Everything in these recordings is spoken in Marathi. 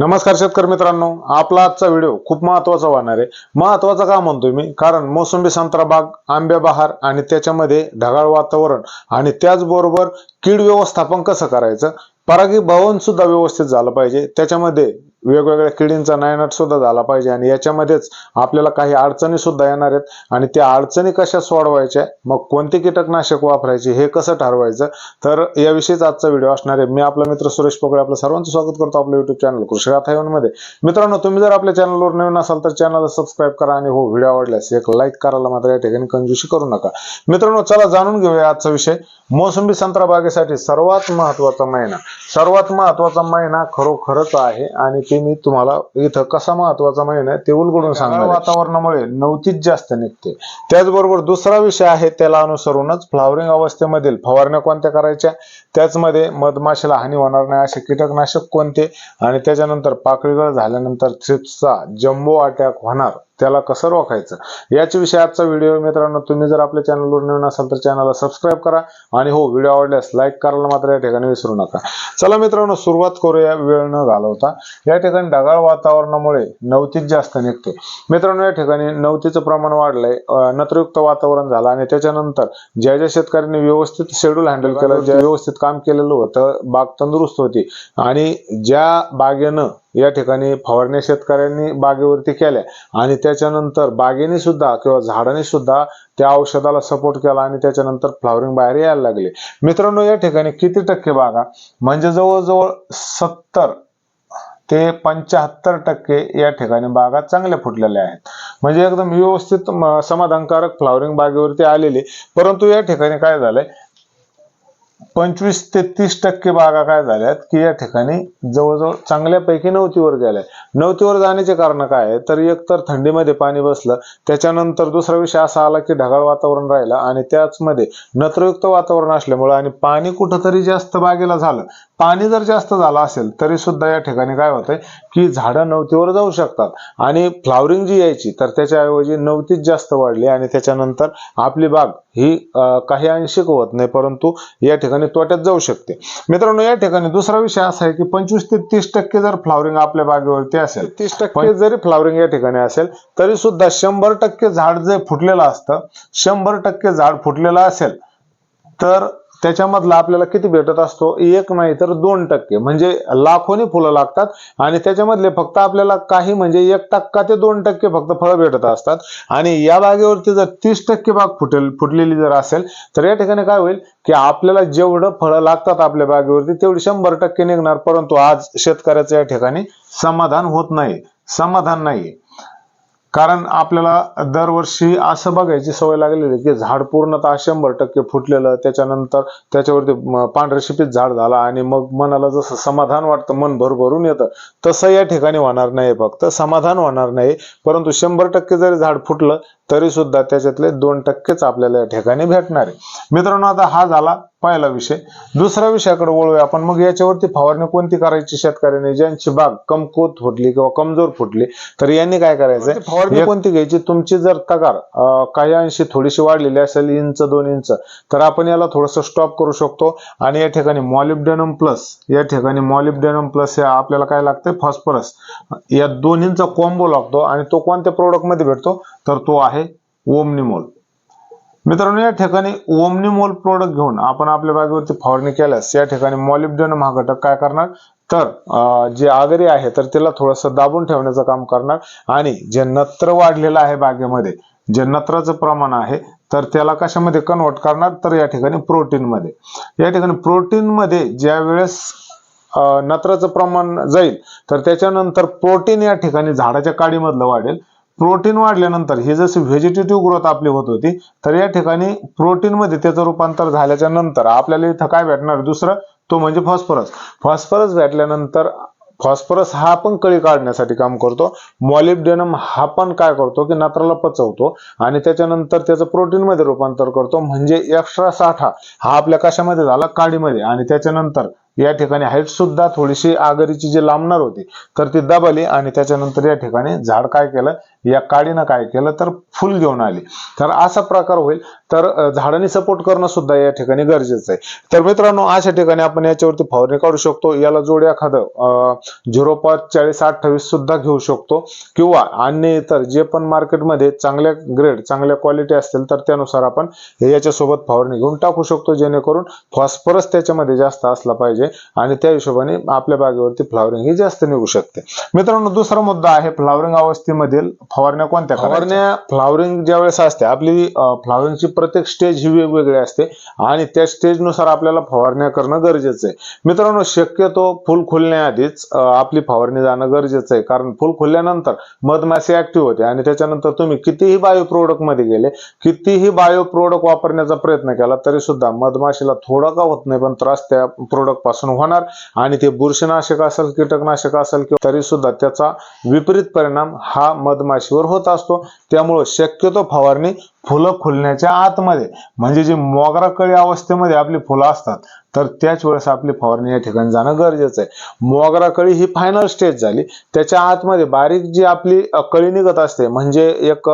नमस्कार शेतकरी मित्रांनो आपला आजचा व्हिडिओ खूप महत्त्वाचा वाहणार आहे. महत्त्वाचा का म्हणतोय मी? कारण मोसंबी संत्रा बाग आंब्या बहार आणि त्याच्यामध्ये ढगाळ वातावरण आणि त्याचबरोबर कीड व्यवस्थापन कसं करायचं? परागी भवन सुद्धा व्यवस्थित झालं पाहिजे. त्याच्यामध्ये वेगवेगळ्या किडींचा नायनाट सुद्धा झाला पाहिजे आणि याच्यामध्येच आपल्याला काही अडचणी सुद्धा येणार आहेत. आणि त्या अडचणी कशा सोडवायच्या मग कोणते कीटकनाशक वापरायचे हे कसं ठरवायचं तर याविषयीच आजचा व्हिडिओ असणार आहे. मी आपला मित्र सुरेश पोकळे आपलं सर्वांचं स्वागत करतो आपल्या युट्यूब चॅनल कृषी गाथा मध्ये. मित्रांनो तुम्ही जर आपल्या चॅनलवर नवीन असाल तर चॅनलला सबस्क्राईब करा आणि हो व्हिडिओ आवडल्यास एक लाईक करायला मात्र या ठिकाणी कंजूशी करू नका. मित्रांनो चला जाणून घेऊया आजचा विषय. मोसंबी संत्रा बागेसाठी सर्वात महत्त्वाचा महिना. सर्वात महत्त्वाचा महिना खरोखरच आहे आणि ते मी तुम्हाला इथं कसा महत्त्वाचा महिना आहे ते उलगडून सांगणार वातावरणामुळे नवतीच जास्त निघते. त्याचबरोबर दुसरा विषय आहे त्याला अनुसरूनच फ्लावरिंग अवस्थेमधील फवारण्या कोणत्या करायच्या? त्याचमध्ये मधमाशीला हानी होणार नाही असे कीटकनाशक कोणते? आणि त्याच्यानंतर पाकळीगळ झाल्यानंतर थ्रिप्सचा जम्बो अटॅक होणार. त्याला कसं रोखायचं? याच्याविषयी आजचा व्हिडिओ मित्रांनो. तुम्ही जर आपल्या चॅनलवर नवीन असाल तर चॅनलला सबस्क्राईब करा. आणि हो व्हिडिओ आवडल्यास लाईक करायला मात्र या ठिकाणी विसरू नका. चला मित्रांनो सुरुवात करूया. वेळ न घालवता या ठिकाणी ढगाळ वातावरणामुळे नवतीच जास्त निघते मित्रांनो या ठिकाणी नवतीचं प्रमाण वाढलंय. नत्रयुक्त वातावरण झालं आणि त्याच्यानंतर ज्या ज्या शेतकऱ्यांनी व्यवस्थित शेड्यूल हँडल केलं ज्या व्यवस्थित काम केलेलं होतं बाग तंदुरुस्त होती आणि ज्या बागेनं या ठिकाणी फवारण्या शेतकऱ्यांनी बागेवरती केल्या. आणि त्याच्यानंतर बागेने सुद्धा किंवा झाडाने सुद्धा त्या औषधाला सपोर्ट केला आणि त्याच्यानंतर फ्लॉवरिंग बाहेर यायला लागले. मित्रांनो या ठिकाणी किती टक्के बागा? म्हणजे जवळजवळ सत्तर ते पंच्याहत्तर टक्के या ठिकाणी बागा चांगल्या फुटलेल्या आहेत. म्हणजे एकदम व्यवस्थित समाधानकारक फ्लॉवरिंग बागेवरती आलेली. परंतु या ठिकाणी काय झालंय? पंचवीस ते तीस टक्के बागा काय झाल्यात की या ठिकाणी जवळजवळ चांगल्यापैकी नवतीवर गेल्या नवतीवर जाण्याचे कारण काय आहे? तर एक तर थंडीमध्ये पाणी बसलं त्याच्यानंतर दुसरा विषय असा आला की ढगाळ वातावरण राहिलं आणि त्याचमध्ये नत्रयुक्त वातावरण असल्यामुळे आणि पाणी कुठंतरी जास्त बागेला झालं. पाणी जर जास्त झालं असेल तरी सुद्धा या ठिकाणी काय होतंय की झाडं नवतीवर जाऊ शकतात. आणि फ्लावरिंग जी यायची तर त्याच्याऐवजी नवतीच जास्त वाढली आणि त्याच्यानंतर आपली बाग ही काही अंशिक होत नाही परंतु या ठिकाणी तोट्यात जाऊ शकते. मित्रांनो या ठिकाणी दुसरा विषय असा आहे की पंचवीस ते तीस टक्के जर फ्लावरिंग आपल्या बागेवरती असेल तीस टक्के जरी फ्लावरिंग या ठिकाणी असेल तरी सुद्धा शंभर टक्के झाड जे फुटलेलं असतं शंभर टक्के झाड फुटलेलं असेल तर त्याच्यामधला आपल्याला किती भेटत असतो? एक नाही तर दोन टक्के. म्हणजे लाखोनी फुलं लागतात आणि त्याच्यामधले फक्त आपल्याला काही म्हणजे एक टक्का ते दोन टक्के फक्त फळं भेटत असतात. आणि या बागेवरती जर तीस टक्के बाग फुटेल फुटलेली जर असेल तर या ठिकाणी काय होईल की आपल्याला जेवढं फळं लागतात आपल्या बागेवरती तेवढी शंभर टक्के निघणार. परंतु आज शेतकऱ्याचं या ठिकाणी समाधान होत नाही. समाधान नाही कारण आपल्याला दरवर्षी असं बघायची सवय लागलेली आहे की झाड पूर्णतः शंभर टक्के फुटलेलं त्याच्यानंतर त्याच्यावरती म- पांढरशिपीत झाड झाला आणि मग मनाला जसं समाधान वाटतं मन भरभरून येतं तसं या ठिकाणी होणार नाही फक्त समाधान होणार नाही परंतु शंभर टक्के जरी झाड फुटलं तरी सुद्धा त्याच्यातले दोन टक्केच आपल्याला या ठिकाणी भेटणार आहे. मित्रांनो आता हा झाला पहिला विषय. दुसऱ्या विषयाकडे वळूया आपण. मग याच्यावरती फवारणी कोणती करायची शेतकऱ्यांनी? ज्यांची बाग कमकुवत फुटली किंवा कमजोर फुटली तर यांनी काय करायचंय? फवारणी कोणती घ्यायची. तुमची जर तगार काही अंशी थोडीशी वाढलेली असेल इंच दोन इंच तर आपण याला थोडस स्टॉप करू शकतो. आणि या ठिकाणी मॉलिब्डेनम प्लस या ठिकाणी मॉलिब्डेनम प्लस हे आपल्याला काय लागतंय? फॉस्फरस या दोन्हींचा कॉम्बो लागतो आणि तो कोणत्या प्रोडक्टमध्ये भेटतो? तर तो आहे ओमनिमोल मित्रांनो या ठिकाणी ओमनिमोल प्रोडक्ट घेऊन आपण आपल्या बागेवरती फवारणी केल्यास या ठिकाणी मॉलिब्डेनम हा घटक काय करणार? तर जे आगरी आहे तर त्याला थोडस दाबून ठेवण्याचं काम करणार. आणि जे नत्र वाढलेलं आहे बागेमध्ये जे नत्राचं प्रमाण आहे तर त्याला कशामध्ये कन्वर्ट करणार? तर या ठिकाणी प्रोटीन मध्ये. या ठिकाणी प्रोटीन मध्ये ज्या वेळेस नत्राचं प्रमाण जाईल तर त्याच्यानंतर प्रोटीन या ठिकाणी झाडाच्या काडीमधलं वाढेल. प्रोटीन वाढल्यानंतर ही जशी व्हेजिटेटिव्ह ग्रोथ आपली होत होती तर या ठिकाणी प्रोटीन मध्ये त्याचं रूपांतर झाल्याच्यानंतर आपल्याला इथं काय भेटणार? दुसरं तो म्हणजे फॉस्फरस फॉस्फरस भेटल्यानंतर फॉस्फरस हा पण कळी काढण्यासाठी काम करतो. मॉलिब्डेनम हा पण काय करतो? की नत्राला पचवतो आणि त्याच्यानंतर त्याचं प्रोटीन मध्ये रूपांतर करतो. म्हणजे एक्स्ट्रा साठा हा आपल्या कशामध्ये झाला? काडीमध्ये. आणि त्याच्यानंतर या ठिकाणी हाईट सुद्धा थोडीशी आगरीची जी लांबणार होती तर ती दाबली आणि त्याच्यानंतर या ठिकाणी झाड काय केलं? या काडीनं काय केलं तर फुल घेऊन आली. तर असा प्रकार होईल. तर झाडांनी सपोर्ट करणं सुद्धा या ठिकाणी गरजेचं आहे. तर मित्रांनो अशा ठिकाणी आपण याच्यावरती फवारणी काढू शकतो. याला जोड एखादं झिरो पाच चाळीस अठ्ठावीस सुद्धा घेऊ शकतो. किंवा अन्य इतर जे पण मार्केटमध्ये चांगल्या ग्रेड चांगल्या क्वालिटी असतील तर त्यानुसार आपण याच्यासोबत फवारणी घेऊन टाकू शकतो. जेणेकरून फॉस्फरस त्याच्यामध्ये जास्त असला पाहिजे आणि त्या हिशोबाने आपल्या बागेवरती फ्लावरिंग ही जास्त निघू शकते. मित्रांनो दुसरा मुद्दा आहे फ्लावरिंग अवस्थेमधील फवारण्या कोणत्या फवारण्या फ्लावरिंग ज्या वेळेस असते आपली फ्लावरिंगची प्रत्येक स्टेज ही वेगवेगळी असते आणि त्या स्टेजनुसार आपल्याला फवारण्या करणं गरजेचं आहे. मित्रांनो शक्यतो फुल खुलण्याआधीच आपली फवारणी जाणं गरजेचं आहे. कारण फुल खुलल्यानंतर मधमाशी ऍक्टिव्ह होते आणि त्याच्यानंतर तुम्ही कितीही बायो प्रोडक्टमध्ये गेले कितीही बायो प्रोडक्ट वापरण्याचा प्रयत्न केला तरी सुद्धा मधमाशीला थोडा का होत नाही पण त्रास त्या प्रोडक्टपासून होणार आणि ते बुरशीनाशक असेल कीटकनाशक असेल किंवा तरी सुद्धा त्याचा विपरीत परिणाम हा मधमाशी राशीवर होत असतो. त्यामुळे शक्यतो फवारणी फुलं खुलण्याच्या आतमध्ये म्हणजे जी मोगरा कळी अवस्थेमध्ये आपली फुलं असतात तर त्याच वेळेस आपली फवारणी या ठिकाणी जाणं गरजेचं आहे. मोगरा कळी ही फायनल स्टेज झाली. त्याच्या आतमध्ये बारीक जी आपली कळी निघत असते म्हणजे एक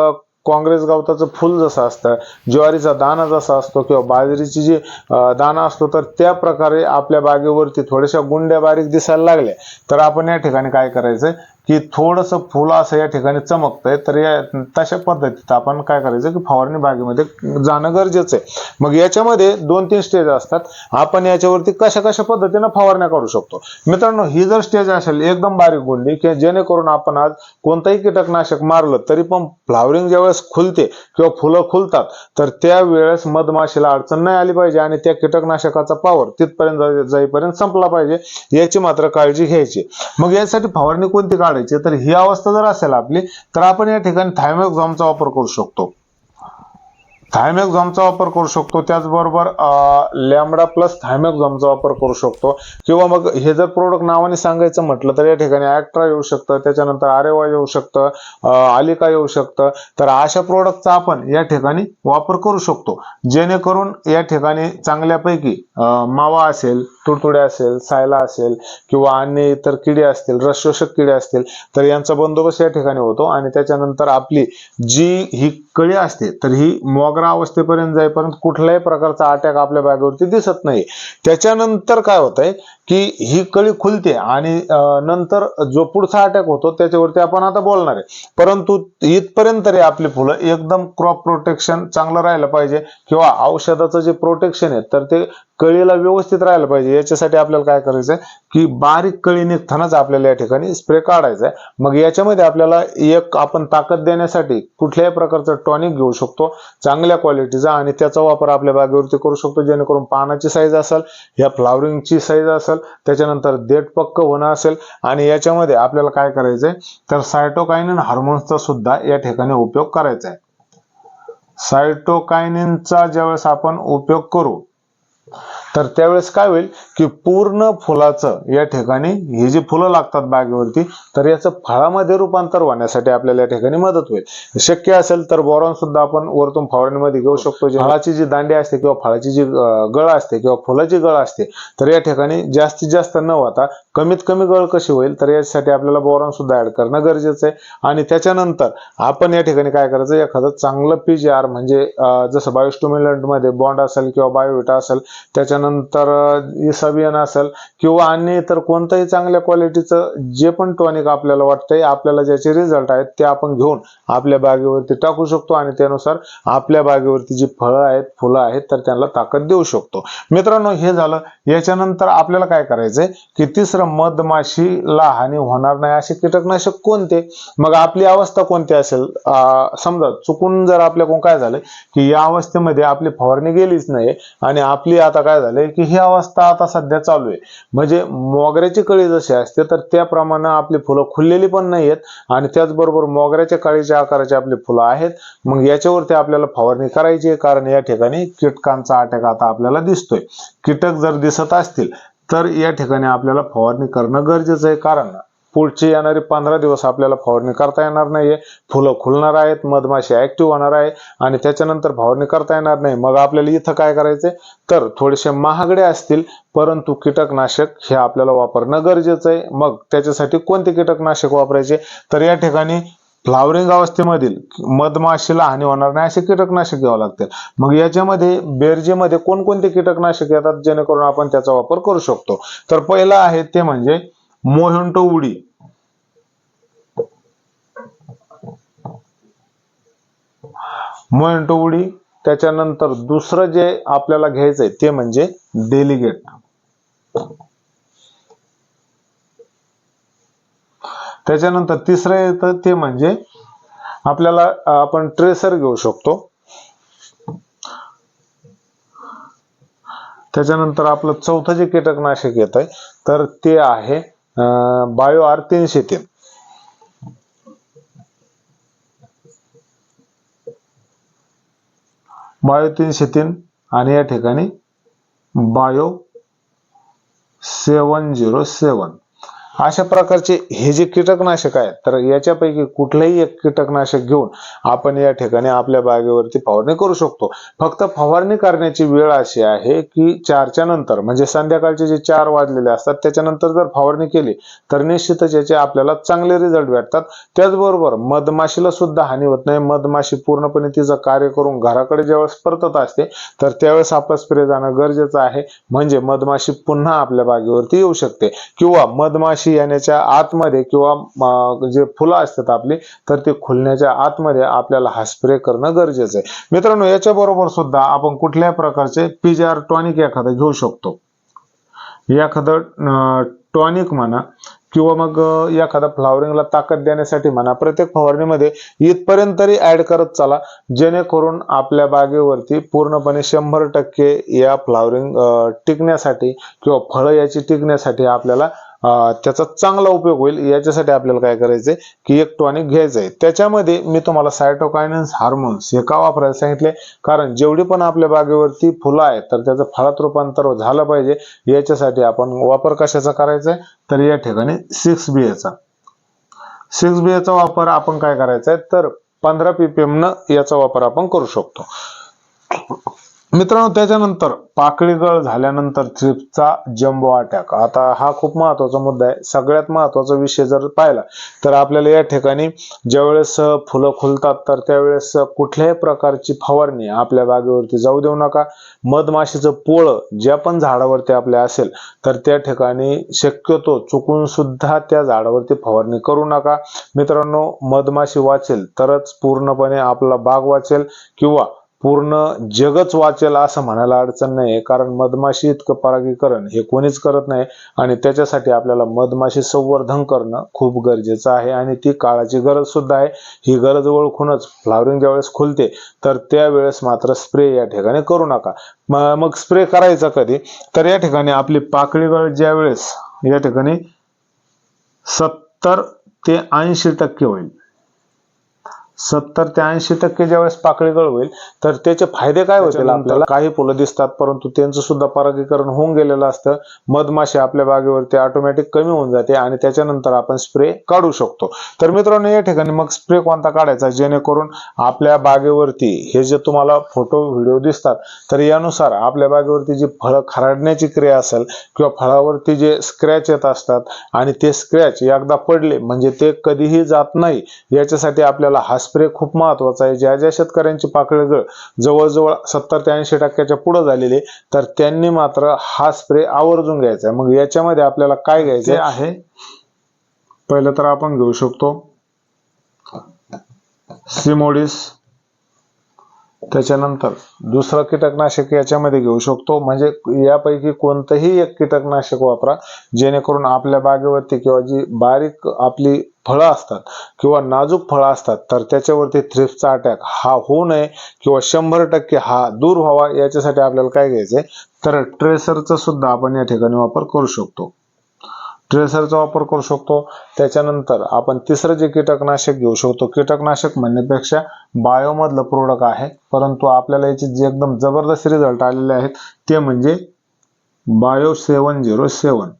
काँग्रेस गवताचं फुल जसं असतं ज्वारीचा दाना जसा असतो किंवा बाजरीची जी दाना असतो तर त्या प्रकारे आपल्या बागेवरती थोड्याशा गुंड्या बारीक दिसायला लागल्या. तर आपण या ठिकाणी काय करायचं की थोडस फुल असं या ठिकाणी चमकतंय तर या तशा पद्धतीत आपण काय करायचं की फवारणी बागेमध्ये जाणं गरजेचं आहे. मग याच्यामध्ये दोन तीन स्टेज असतात. आपण याच्यावरती कशा कशा पद्धतीनं फवारण्या करू शकतो? मित्रांनो ही जर स्टेज असेल एकदम बारीक गुंडी की जेणेकरून आपण आज कोणतंही कीटकनाशक मारलं तरी पण फ्लावरिंग ज्यावेळेस खुलते किंवा फुलं खुलतात तर त्यावेळेस मधमाशीला अडचण नाही आली पाहिजे आणि त्या कीटकनाशकाचा पावर तिथपर्यंत जाई- जाईपर्यंत संपला पाहिजे. याची मात्र काळजी घ्यायची. मग यासाठी फवारणी कोणती काढायची तर ही अवस्था जर असेल आपली तर आपण या ठिकाणी थायमॅक्झॉमचा वापर करू शकतो. थायमॅक्झॉमचा वापर करू शकतो. त्याचबरोबर लॅमडा प्लस थायमॅक्झॉमचा वापर करू शकतो. किंवा मग हे जर प्रोडक्ट नावाने सांगायचं म्हटलं तर या ठिकाणी ॲक्ट्रा येऊ शकतं. त्याच्यानंतर आरेवा येऊ शकतं. आलिका येऊ शकतं. तर अशा प्रोडक्टचा आपण या ठिकाणी वापर करू शकतो. जेणेकरून या ठिकाणी चांगल्यापैकी मावा असेल तुडतुडे असेल सायला असेल किंवा अन्य इतर किडे असतील रसशोषक किडे असतील तर यांचा बंदोबस्त या ठिकाणी होतो. आणि त्याच्यानंतर आपली जी ही कळी असते तर ही मोगरा अवस्थेपर्यंत जाईपर्यंत कुठल्याही प्रकारचा अटॅक आपल्या बॅगवरती दिसत नाही. त्याच्यानंतर काय होत आहे की ही कळी खुलते आणि नंतर जो पुढचा अटॅक होतो त्याच्यावरती आपण आता बोलणार आहे. परंतु इथपर्यंत तरी आपली फुलं एकदम क्रॉप प्रोटेक्शन चांगलं राहिलं पाहिजे किंवा औषधाचं जे प्रोटेक्शन आहे तर ते कळीला व्यवस्थित राहायला पाहिजे. याच्यासाठी आपल्याला काय करायचं आहे की बारीक कळी निघतानाच आपल्याला या ठिकाणी स्प्रे काढायचा आहे. मग याच्यामध्ये आपल्याला एक आपण ताकद देण्यासाठी कुठल्याही प्रकारचं टॉनिक घेऊ शकतो चांगल्या क्वालिटीचा आणि त्याचा वापर आपल्या बागेवरती करू शकतो जेणेकरून पानाची साईज असेल या फ्लावरिंगची साईज असेल त्याच्यानंतर देठ पक्क होणं असेल आणि याच्यामध्ये आपल्याला काय करायचंय? तर सायटोकायनिन हार्मोन्सचा सुद्धा या ठिकाणी उपयोग करायचा आहे सायटोकायनिनचा ज्यावेळेस आपण उपयोग करू तर त्यावेळेस काय होईल की पूर्ण फुलाचं या ठिकाणी ही जी फुलं लागतात बागेवरती तर याचं फळामध्ये रूपांतर होण्यासाठी आपल्याला या ठिकाणी मदत होईल. शक्य असेल तर बोरॉन सुद्धा आपण वरतून फवारणीमध्ये घेऊ शकतो. फळाची जी दांडी असते किंवा फळाची जी गळ असते किंवा फुलाची गळ असते तर या ठिकाणी जास्तीत जास्त न होता कमीत कमी गळ कशी होईल तर यासाठी आपल्याला बोरॉन सुद्धा ऍड करणं गरजेचं आहे. आणि त्याच्यानंतर आपण या ठिकाणी काय करायचं एखादं चांगलं पीजीआर म्हणजे जसं बायोस्टोमिलंटमध्ये बॉन्ड असेल किंवा बायोविटा असेल त्याच्यानंतर इसाबियन असेल किंवा अन्य इतर कोणतंही चांगल्या क्वालिटीचं जे पण टॉनिक आपल्याला वाटतंय आपल्याला ज्याचे रिझल्ट आहेत ते आपण घेऊन आपल्या बागेवरती टाकू शकतो आणि त्यानुसार आपल्या बागेवरती जी फळं आहेत फुलं आहेत तर त्यांना ताकद देऊ शकतो. मित्रांनो हे झालं. याच्यानंतर आपल्याला काय करायचंय की तिसरं मधमाशीला हानी होणार नाही असे कीटकनाशक कोणते? मग आपली अवस्था कोणती असेल? समजा चुकून जर आपल्याकडून काय झालं की या अवस्थेमध्ये आपली फवारणी गेलीच नाही आणि आपली आता काय झालंय की ही अवस्था आता सध्या चालू आहे. म्हणजे मोगऱ्याची कळी जशी असते तर त्याप्रमाणे आपली फुलं खुललेली पण नाही आहेत आणि त्याचबरोबर मोगऱ्याच्या कळीच्या आकाराची आपली फुलं आहेत. मग याच्यावरती आपल्याला फवारणी करायची आहे कारण या ठिकाणी कीटकांचा अटॅक आता आपल्याला दिसतोय. कीटक जर दिसत असतील तर या ठिकाणी आपल्याला फवारणी करणं गरजेचं आहे. कारण पुढचे येणारे पंधरा दिवस आपल्याला फवारणी करता येणार नाहीये. फुलं खुलणार आहेत मधमाशी ऍक्टिव्ह होणार आहे आणि त्याच्यानंतर फवारणी करता येणार नाही. मग आपल्याला इथं काय करायचंय? तर थोडेसे महागडे असतील परंतु कीटकनाशक हे आपल्याला वापरणं गरजेचं आहे. मग त्याच्यासाठी कोणते कीटकनाशक वापरायचे? तर या ठिकाणी फ्लावरिंग अवस्थेमधील मधमाशीला हानी होणार नाही असे कीटकनाशक घ्यावं लागतील. मग याच्यामध्ये बेरजेमध्ये कोणकोणते कीटकनाशक येतात? जेणेकरून आपण त्याचा वापर करू शकतो. तर पहिलं आहे ते म्हणजे मोहंटो उडी मोहिंटो उडी त्याच्यानंतर दुसरं जे आपल्याला घ्यायचंय ते म्हणजे डेलिगेट त्याच्यानंतर तिसरं येतं ते म्हणजे आपल्याला आपण ट्रेसर घेऊ शकतो. त्याच्यानंतर आपलं चौथं जे कीटकनाशक येत आहे तर ते आहे बायो आर तीनशे तीन बायो तीनशे तीन आणि या ठिकाणी बायो सेवन झिरो सेवन. अशा प्रकारचे हे जे कीटकनाशक आहेत तर याच्यापैकी कुठलंही एक कीटकनाशक घेऊन आपण या ठिकाणी आपल्या बागेवरती फवारणी करू शकतो. फक्त फवारणी करण्याची वेळ अशी आहे की चारच्या नंतर म्हणजे संध्याकाळचे जे चार वाजलेले असतात त्याच्यानंतर जर फवारणी केली तर निश्चितच याचे आपल्याला चांगले रिझल्ट भेटतात. त्याचबरोबर मधमाशीला सुद्धा हानी होत नाही. मधमाशी पूर्णपणे तिचं कार्य करून घराकडे ज्यावेळेस परतत असते तर त्यावेळेस आपला स्प्रे जाणं गरजेचं आहे. म्हणजे मधमाशी पुन्हा आपल्या बागेवरती येऊ शकते. किंवा मधमाशी येण्याच्या आतमध्ये किंवा जे फुलं असतात आपली तर ते खुलण्याच्या आतमध्ये आपल्याला हा स्प्रे करणं गरजेचं आहे. मित्रांनो याच्या बरोबर सुद्धा आपण कुठल्याही प्रकारचे पीजीआर टॉनिक एखादं घेऊ शकतो. एखादं टॉनिक म्हणा किंवा मग एखादा फ्लावरिंगला ताकद देण्यासाठी म्हणा प्रत्येक फवारणीमध्ये इथपर्यंत तरी ऍड करत चला जेणेकरून आपल्या बागेवरती पूर्णपणे शंभर टक्के या फ्लावरिंग टिकण्यासाठी किंवा फळं याची टिकण्यासाठी आपल्याला त्याचा चांगला उपयोग होईल. याच्यासाठी आपल्याला काय करायचंय की एक टॉनिक आहे त्याच्यामध्ये मी तुम्हाला सायटोकायनन्स हार्मोन्स हे का वापरायला सांगितले कारण जेवढी पण आपल्या बागेवरती फुलं आहेत तर त्याचं फळात रूपांतर झालं पाहिजे. याच्यासाठी आपण वापर कशाचा करायचा आहे? तर या ठिकाणी सिक्स बी चा. सिक्स बी चा वापर आपण काय करायचा आहे? तर पंधरा पीपीएम न याचा वापर आपण करू शकतो. मित्रांनो त्याच्यानंतर पाकळी गळ झाल्यानंतर थ्रिप्सचा जम्बो अटॅक आता हा खूप महत्त्वाचा मुद्दा आहे. सगळ्यात महत्त्वाचा विषय जर पाहिला तर आपल्याला या ठिकाणी ज्यावेळेस फुलं खुलतात तर त्यावेळेस कुठल्याही प्रकारची फवारणी आपल्या बागेवरती जाऊ देऊ नका. मधमाशीचं पोळं ज्या पण झाडावरती आपल्या असेल तर त्या ठिकाणी शक्यतो चुकून सुद्धा त्या झाडावरती फवारणी करू नका. मित्रांनो मधमाशी वाचेल तरच पूर्णपणे आपला बाग वाचेल किंवा पूर्ण जगच वाचेल असं म्हणायला अडचण नाही कारण मधमाशी इतकं परागीकरण हे कोणीच करत नाही आणि त्याच्यासाठी आपल्याला मधमाशी संवर्धन करणं खूप गरजेचं आहे आणि ती काळाची गरज सुद्धा आहे. ही गरज ओळखूनच फ्लावरिंग ज्यावेळेस खुलते तर त्यावेळेस मात्र स्प्रे या ठिकाणी करू नका. मग स्प्रे करायचा कधी? तर या ठिकाणी आपली पाकळी गळ ज्यावेळेस या ठिकाणी सत्तर ते ऐंशी टक्के होईल. सत्तर ते ऐंशी टक्के ज्यावेळेस पाकळी गळ होईल तर त्याचे फायदे काय होतील आपल्याला? काही फुलं दिसतात परंतु त्यांचं सुद्धा परागीकरण होऊन गेलेलं असतं. मधमाशी आपल्या बागेवरती ऑटोमॅटिक कमी होऊन जाते आणि त्याच्यानंतर आपण स्प्रे काढू शकतो. तर मित्रांनो या ठिकाणी मग स्प्रे कोणता काढायचा? जेणेकरून आपल्या बागेवरती हे जे तुम्हाला फोटो व्हिडिओ दिसतात तर यानुसार आपल्या बागेवरती जी फळं खराडण्याची क्रिया असेल किंवा फळावरती जे स्क्रॅच येत असतात आणि ते स्क्रॅच एकदा पडले म्हणजे ते कधीही जात नाही याच्यासाठी आपल्याला हा स्प्रे खूप महत्त्वाचा आहे. ज्या ज्या शेतकऱ्यांची पाकळी गळ जवळजवळ सत्तर ते ऐंशी टक्क्याच्या पुढे झालेली तर त्यांनी मात्र हा स्प्रे आवर्जून घ्यायचा आहे. मग याच्यामध्ये आपल्याला काय घ्यायचं आहे. पहिलं तर आपण घेऊ शकतो सिमोडिस. त्याच्यानंतर दुसरं कीटकनाशक याच्यामध्ये घेऊ शकतो. म्हणजे यापैकी कोणतंही एक कीटकनाशक वापरा जेणेकरून आपल्या बागेवरती किंवा जी बारीक आपली फळं असतात किंवा नाजूक फळं असतात तर त्याच्यावरती थ्रिप्सचा अटॅक हा होऊ नये किंवा शंभर टक्के हा दूर व्हावा याच्यासाठी आपल्याला काय घ्यायचंय? तर ट्रेसरचा सुद्धा आपण या ठिकाणी वापर करू शकतो. ट्रेसरचा वापर करू शकतो. त्याच्यानंतर आपण तिसरं जे कीटकनाशक घेऊ शकतो कीटकनाशक म्हणण्यापेक्षा बायोमधलं प्रोडक्ट आहे परंतु आपल्याला याचे जे एकदम जबरदस्त रिझल्ट आलेले आहेत ते म्हणजे बायो सेवन झिरो सेवन.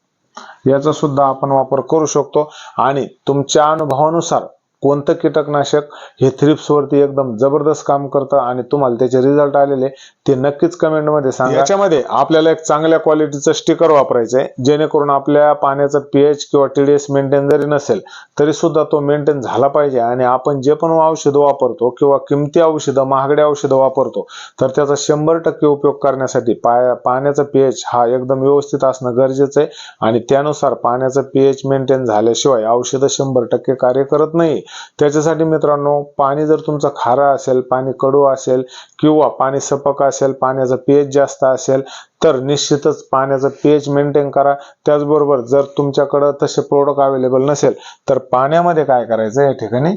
याचा सुद्धा आपण वापर करू शकतो. आणि तुमच्या अनुभवानुसार कोणतं कीटकनाशक हे थ्रिप्स वरती एकदम जबरदस्त काम करतं आणि तुम्हाला त्याचे रिझल्ट आलेले ते नक्कीच कमेंटमध्ये सांगा. याच्यामध्ये आपल्याला एक चांगल्या क्वालिटीचं स्टिकर वापरायचं आहे जेणेकरून आपल्या पाण्याचं पीएच किंवा टीडीएस मेंटेन जरी नसेल तरी सुद्धा तो मेंटेन झाला पाहिजे. आणि आपण जे पण औषधं वापरतो किंवा किमती औषधं महागडी औषधं वापरतो तर त्याचा शंभर टक्के उपयोग करण्यासाठी पाया पाण्याचा पीएच हा एकदम व्यवस्थित असणं गरजेचं आहे. आणि त्यानुसार पाण्याचं पीएच मेंटेन झाल्याशिवाय औषधं शंभर टक्के कार्य करत नाही. त्याच्यासाठी मित्रांनो पाणी जर तुमचं खारं असेल पाणी कडू असेल किंवा पाणी सपक असेल पाण्याचा पीएच जास्त असेल तर निश्चितच पाण्याचं पीएच मेंटेन करा. त्याचबरोबर जर तुमच्याकडं तसे प्रोडक्ट अवेलेबल नसेल तर पाण्यामध्ये काय करायचं या ठिकाणी?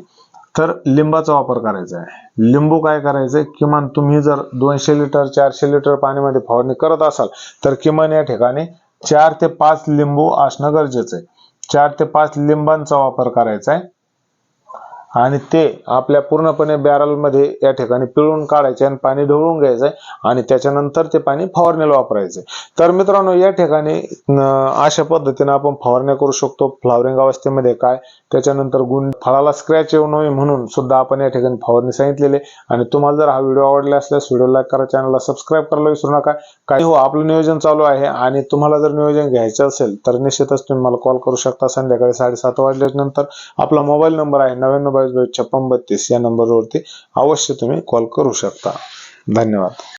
तर लिंबाचा वापर करायचा आहे. लिंबू काय करायचंय? किमान तुम्ही जर दोनशे लिटर चारशे लिटर पाण्यामध्ये फवारणी करत असाल तर किमान या ठिकाणी चार ते पाच लिंबू असणं गरजेचं आहे. चार ते पाच लिंबांचा वापर करायचा आहे. आणि ते आपल्या पूर्णपणे बॅरलमध्ये या ठिकाणी पिळून काढायचे आणि पाणी ढवळून घ्यायचंय आणि त्याच्यानंतर ते पाणी फवारणीला वापरायचंय तर मित्रांनो या ठिकाणी अशा पद्धतीने आपण फवारण्या करू शकतो. फ्लॉवरिंग अवस्थेमध्ये काय? त्याच्यानंतर गुण फळाला स्क्रॅच येऊ नये म्हणून सुद्धा आपण या ठिकाणी फवारणी सांगितलेली आणि तुम्हाला जर हा व्हिडिओ आवडला असल्यास व्हिडिओ लाईक करा चॅनलला सबस्क्राईब करायला विसरू नका. काही हो आपलं नियोजन चालू आहे आणि तुम्हाला जर नियोजन घ्यायचं असेल तर निश्चितच तुम्ही मला कॉल करू शकता. संध्याकाळी साडेसात वाजल्यानंतर आपला मोबाईल नंबर आहे नव्याण्णव बावीस बावीस छप्पन बत्तीस या नंबरवरती अवश्य तुम्ही कॉल करू शकता. धन्यवाद.